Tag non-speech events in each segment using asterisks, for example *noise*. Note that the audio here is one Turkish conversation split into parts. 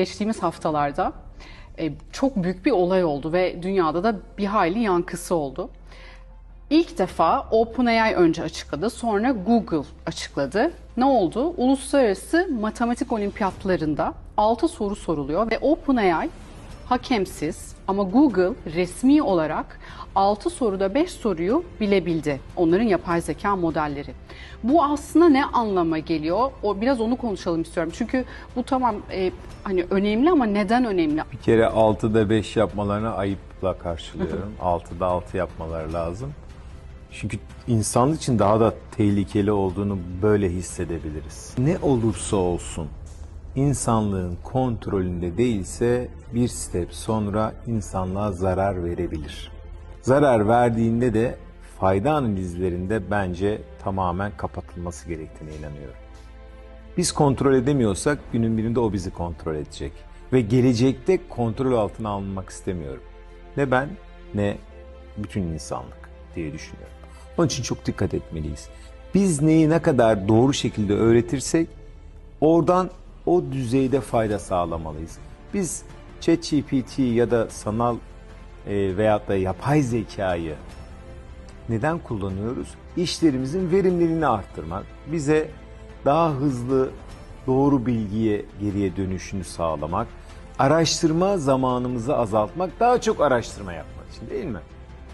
geçtiğimiz haftalarda e, çok büyük bir olay oldu ve dünyada da bir hayli yankısı oldu. İlk defa OpenAI önce açıkladı, sonra Google açıkladı. Ne oldu? Uluslararası matematik olimpiyatlarında 6 soru soruluyor ve OpenAI hakemsiz ama Google resmi olarak 6 soruda 5 soruyu bilebildi. Onların yapay zeka modelleri. Bu aslında ne anlama geliyor? O biraz onu konuşalım istiyorum. Çünkü bu tamam e, hani önemli ama neden önemli? Bir kere 6'da 5 yapmalarını ayıpla karşılıyorum. *laughs* 6'da 6 yapmaları lazım. Çünkü insanlık için daha da tehlikeli olduğunu böyle hissedebiliriz. Ne olursa olsun insanlığın kontrolünde değilse bir step sonra insanlığa zarar verebilir. Zarar verdiğinde de fayda analizlerinde bence tamamen kapatılması gerektiğine inanıyorum. Biz kontrol edemiyorsak günün birinde o bizi kontrol edecek. Ve gelecekte kontrol altına alınmak istemiyorum. Ne ben ne bütün insanlık diye düşünüyorum. Onun için çok dikkat etmeliyiz. Biz neyi ne kadar doğru şekilde öğretirsek oradan o düzeyde fayda sağlamalıyız. Biz ChatGPT ya da sanal e, veyahut da yapay zekayı neden kullanıyoruz? İşlerimizin verimliliğini arttırmak, bize daha hızlı doğru bilgiye geriye dönüşünü sağlamak, araştırma zamanımızı azaltmak, daha çok araştırma yapmak için değil mi?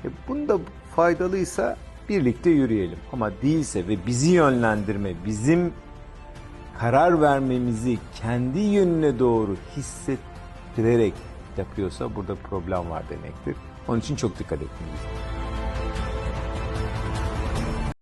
E bunda faydalıysa birlikte yürüyelim. Ama değilse ve bizi yönlendirme, bizim karar vermemizi kendi yönüne doğru hissettirerek yapıyorsa burada problem var demektir. Onun için çok dikkat etmeliyiz.